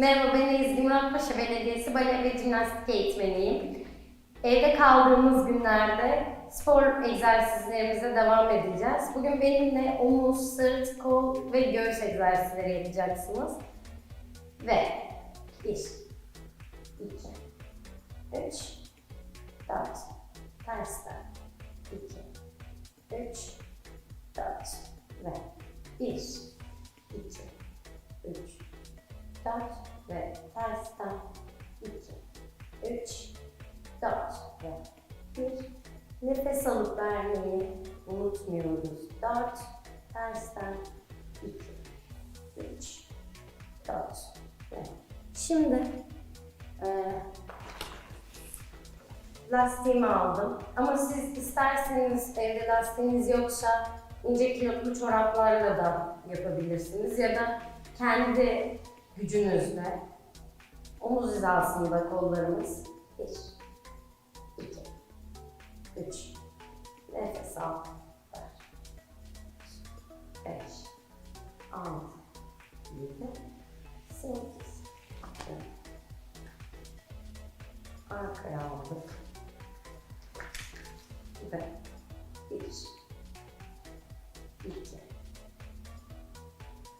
Merhaba ben Ezgi Muratpaşa Belediyesi Bale ve Jimnastik eğitmeniyim. Evde kaldığımız günlerde spor egzersizlerimize devam edeceğiz. Bugün benimle omuz, sırt, kol ve göğüs egzersizleri yapacaksınız. Ve 1, 2, 3, 4, tersten 2, 3, 4 ve 1, 2, 3, 4 ve tersten 2, 3, 4 ve 1. Nefes alıp vermeyi unutmuyoruz. 4, tersten 2, 3, 4 ve şimdi eee lastiğimi aldım. Ama siz isterseniz evde lastiğiniz yoksa ince kilotlu çoraplarla da yapabilirsiniz ya da kendi gücünüzle omuz hizasında kollarımız 1 2 3 nefes al. Ver 5 6 7 8 arkaya aldık. Ve 1 2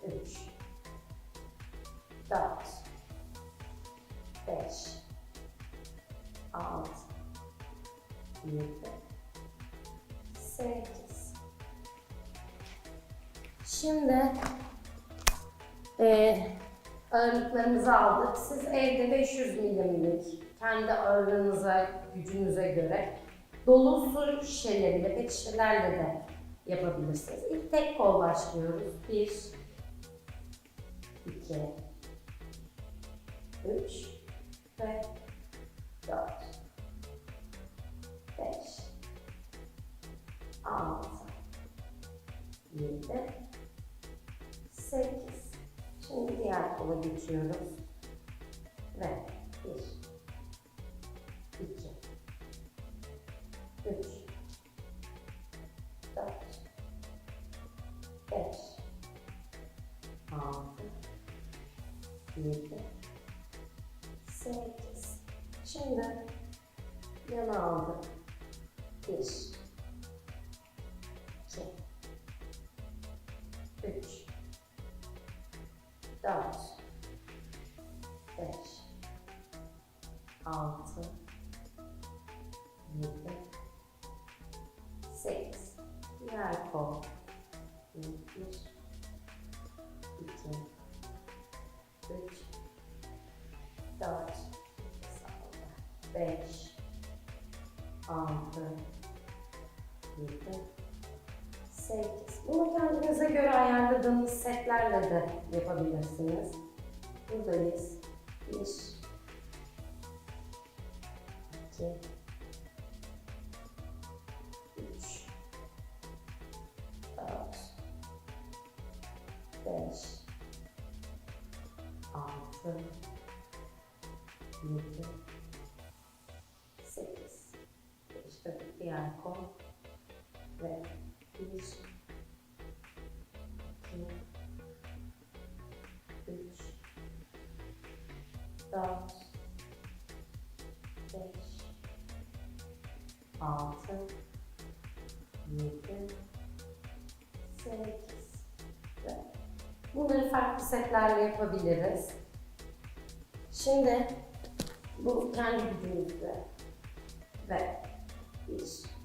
3 4 6 7 8 Şimdi eee ağırlıklarımızı aldık. Siz evde 500 milimlik kendi ağırlığınıza, gücünüze göre dolu su şişeleriyle, pet şişelerle de yapabilirsiniz. İlk tek kol başlıyoruz. 1 2 3 ve 4 5 6 7 8 Şimdi diğer kola geçiyoruz. Ve 1 yana aldık. 1 2 3 4 5 6 7 8 Diğer kol. 1 2 3 4 5 6 7 8 Bunu kendinize göre ayarladığınız setlerle de yapabilirsiniz. Buradayız. 1 2 3 4 5 6 7 kol ve 1 2 3 4 5 6 7 8 ve bunları farklı setlerle yapabiliriz. Şimdi bu kendi gücümüzle ve bir. ve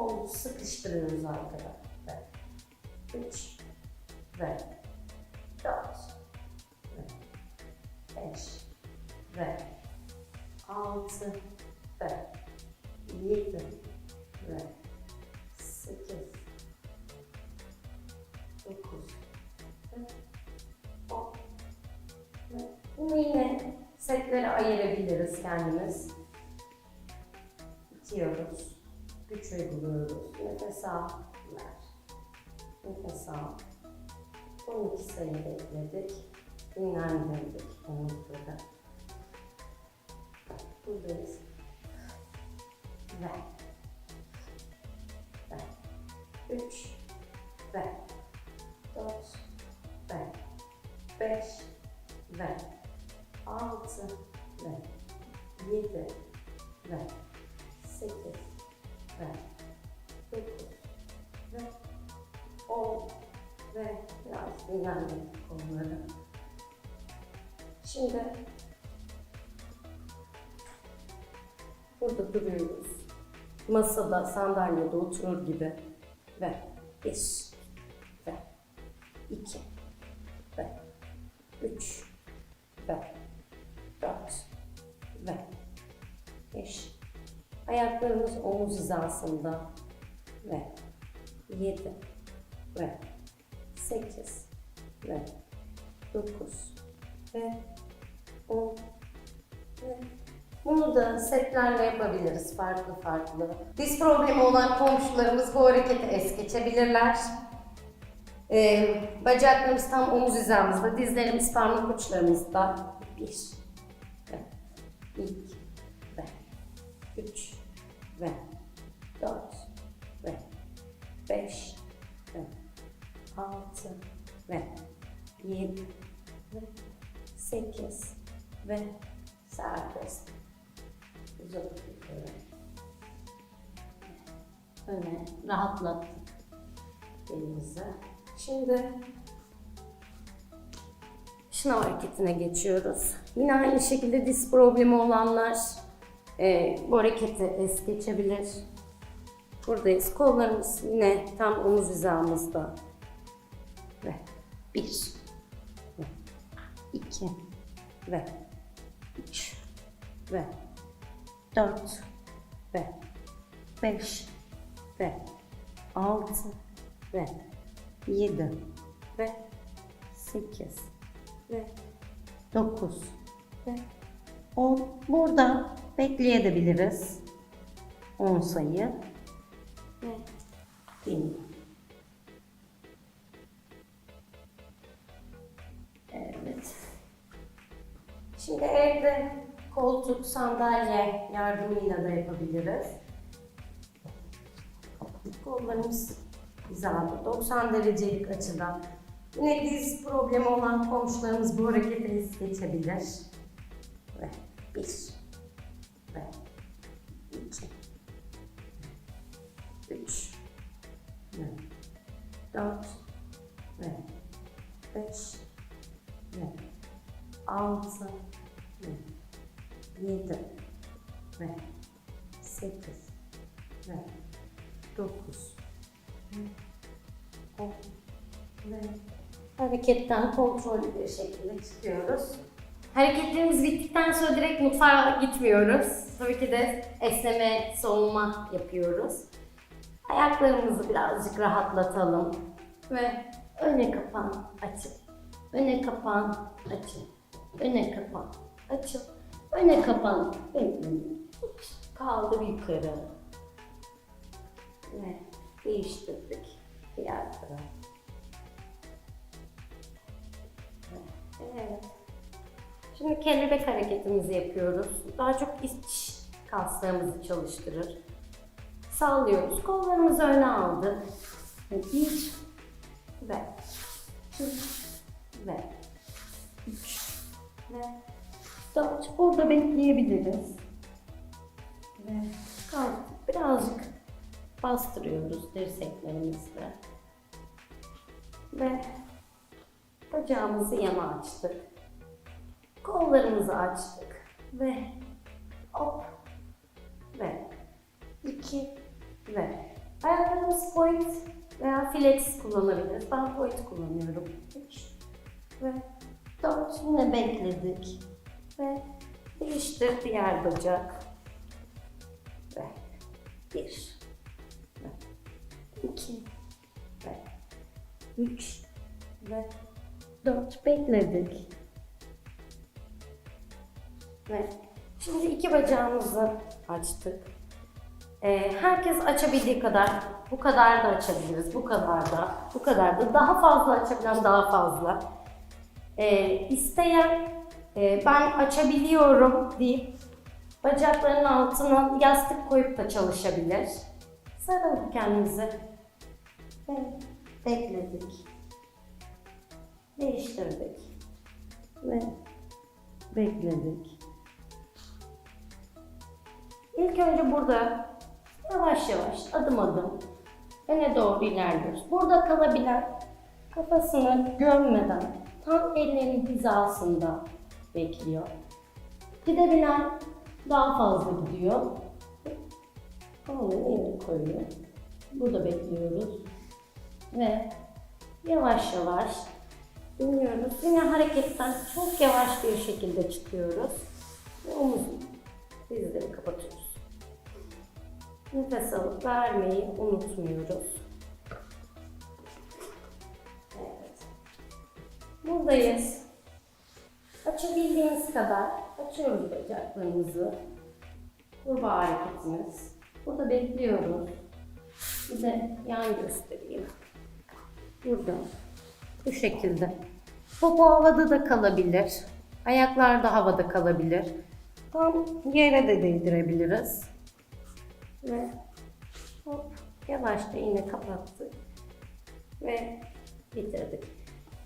onu sıkıştırıyoruz arkada. Ve üç ve dört. Ve beş ve altı ve yedi ve sekiz dokuz ve on. Ve bunu yine setlere ayırabiliriz kendimiz. Bitiyoruz. Nefes al, ver. Nefes al. 12 sayı bekledik. Dinlendirdik omuzları. Buradayız. Ve. Ve biraz dinlendirdik kolları. Şimdi burada duruyoruz. Masada, sandalyede oturur gibi ve 1 ve 2 ve 3 ve 4 ve 5 Ayaklarımız omuz hizasında ve 7 ve 8 ve 9 ve 10 ve bunu da setlerle yapabiliriz farklı farklı. Diz problemi olan komşularımız bu hareketi es geçebilirler. Ee, bacaklarımız tam omuz hizamızda, dizlerimiz parmak uçlarımızda. 1 ve 2 ve 3 ve 4 ve 5 ve 6 ve 7 ve 8 ve serbest. Uzatıp yukarı. Öne rahatlattık belimizi. Şimdi şınav hareketine geçiyoruz. Yine aynı şekilde diz problemi olanlar e, bu hareketi es geçebilir. Buradayız. Kollarımız yine tam omuz hizamızda. Ve bir, iki, ve. Üç, ve. Dört, ve. Beş, ve. Altı, ve. Yedi, ve. Sekiz, ve. Dokuz, ve. On. Burada bekleyebiliriz. 10 sayı. Ve bin. Şimdi evde koltuk, sandalye yardımıyla da yapabiliriz. Kollarımız hizada, 90 derecelik açıdan. Yine diz problemi olan komşularımız bu hareketi es geçebilir. Ve bir, ve iki, üç, ve dört, ve beş, ve altı, ve yedi, ve sekiz, ve dokuz, ve on, ve hareketten kontrollü bir şekilde çıkıyoruz. Hareketlerimiz bittikten sonra direkt mutfağa gitmiyoruz. Tabii ki de esneme, soğuma yapıyoruz. Ayaklarımızı birazcık rahatlatalım ve öne kapan, açın. Öne kapan, açın. Öne kapan, açın. Öne kapan. Kaldır yukarı. Ve değiştirdik. Diğer taraf. Evet. Şimdi kelebek hareketimizi yapıyoruz. Daha çok iç kaslarımızı çalıştırır. Sallıyoruz. Kollarımızı öne aldık. Bir ve iki ve üç ve dört. Burada bekleyebiliriz. Ve kalktık. Birazcık bastırıyoruz dirseklerimizle. Ve bacağımızı yana açtık. Kollarımızı açtık ve hop ve iki ve ayaklarımız point veya flex kullanabiliriz. Ben point kullanıyorum. Üç ve dört yine bekledik ve değiştir diğer bacak ve bir ve iki ve üç ve dört bekledik. Ve şimdi iki bacağımızı açtık. Ee, herkes açabildiği kadar, bu kadar da açabiliriz, bu kadar da, bu kadar da. Daha fazla açabilen daha fazla. Ee, isteyen e, ben açabiliyorum deyip bacaklarının altına yastık koyup da çalışabilir. Sarılıp kendimizi ve bekledik. Değiştirdik. Ve bekledik. İlk önce burada yavaş yavaş adım adım öne doğru ilerliyoruz. Burada kalabilen kafasını gömmeden tam ellerinin hizasında bekliyor. Gidebilen daha fazla gidiyor. Elini koyuyor. Burada bekliyoruz. Ve yavaş yavaş iniyoruz. Yine hareketten çok yavaş bir şekilde çıkıyoruz. Ve omuz dizleri kapatıyoruz. Nefes alıp vermeyi unutmuyoruz. Evet. Buradayız. Açabildiğimiz kadar açıyoruz bacaklarımızı. Kurbağa hareketimiz. Burada bekliyoruz. Bir yan göstereyim. Burada. Bu şekilde. Popo havada da kalabilir. Ayaklar da havada kalabilir. Tam yere de değdirebiliriz. Ve hop, yavaşça yine kapattık. Ve bitirdik.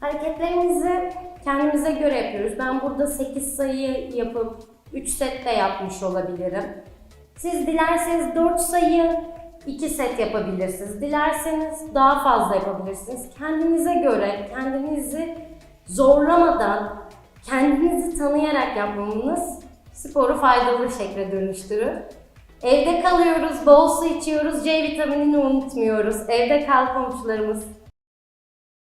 Hareketlerimizi kendimize göre yapıyoruz. Ben burada 8 sayı yapıp 3 set de yapmış olabilirim. Siz dilerseniz 4 sayı 2 set yapabilirsiniz. Dilerseniz daha fazla yapabilirsiniz. Kendinize göre, kendinizi zorlamadan, kendinizi tanıyarak yapmamız sporu faydalı şekle dönüştürür. Evde kalıyoruz, bol su içiyoruz, C vitaminini unutmuyoruz. Evde kal komşularımız